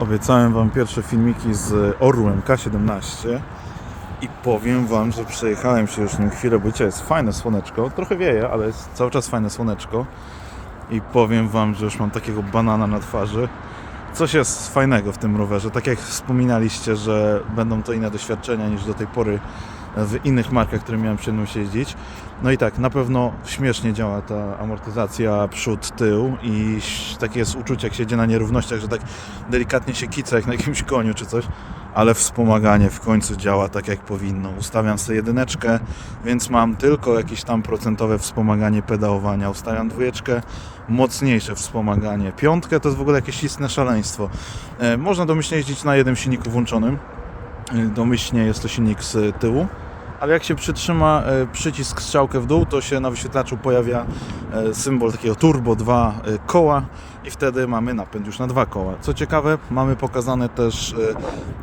Obiecałem Wam pierwsze filmiki z Orłem K17 i powiem Wam, że przejechałem się już nim chwilę, bo dzisiaj jest fajne słoneczko, trochę wieje, ale jest cały czas fajne słoneczko. I powiem Wam, że już mam takiego banana na twarzy. Coś jest fajnego w tym rowerze, tak jak wspominaliście, że będą to inne doświadczenia niż do tej pory w innych markach, które miałem przyjemność jeździć. No i tak, na pewno śmiesznie działa ta amortyzacja przód, tył i takie jest uczucie, jak się jedzie na nierównościach, że tak delikatnie się kica jak na jakimś koniu czy coś, ale wspomaganie w końcu działa tak jak powinno. Ustawiam sobie jedyneczkę, więc mam tylko jakieś tam procentowe wspomaganie pedałowania. Ustawiam dwójeczkę, mocniejsze wspomaganie. Piątkę to jest w ogóle jakieś istne szaleństwo. E, Można domyślnie jeździć na jednym silniku włączonym, domyślnie jest to silnik z tyłu, ale jak się przytrzyma e, przycisk strzałkę w dół, to się na wyświetlaczu pojawia symbol takiego turbo 2 e, koła i wtedy mamy napęd już na dwa koła. Co ciekawe, mamy pokazane też e,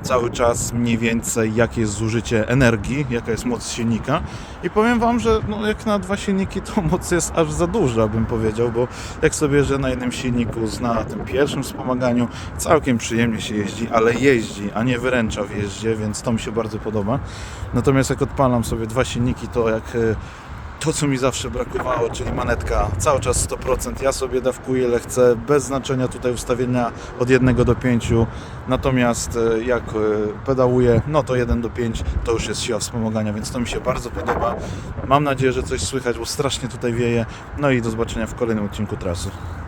cały czas mniej więcej jakie jest zużycie energii, jaka jest moc silnika i powiem Wam, że no, jak na dwa silniki to moc jest aż za duża, bym powiedział, bo jak sobie, że na jednym silniku, z- na tym pierwszym wspomaganiu całkiem przyjemnie się jeździ, ale jeździ, a nie wyręcza w jeździe, więc to mi się bardzo podoba. Natomiast jak odpalam sobie dwa silniki, to jak e, to, co mi zawsze brakowało, czyli manetka cały czas 100%. Ja sobie dawkuję ile chcę, bez znaczenia tutaj ustawienia od 1 do 5. Natomiast e, jak e, pedałuję, no to 1 do 5 to już jest siła wspomagania, więc to mi się bardzo podoba. Mam nadzieję, że coś słychać, bo strasznie tutaj wieje. No i do zobaczenia w kolejnym odcinku trasy.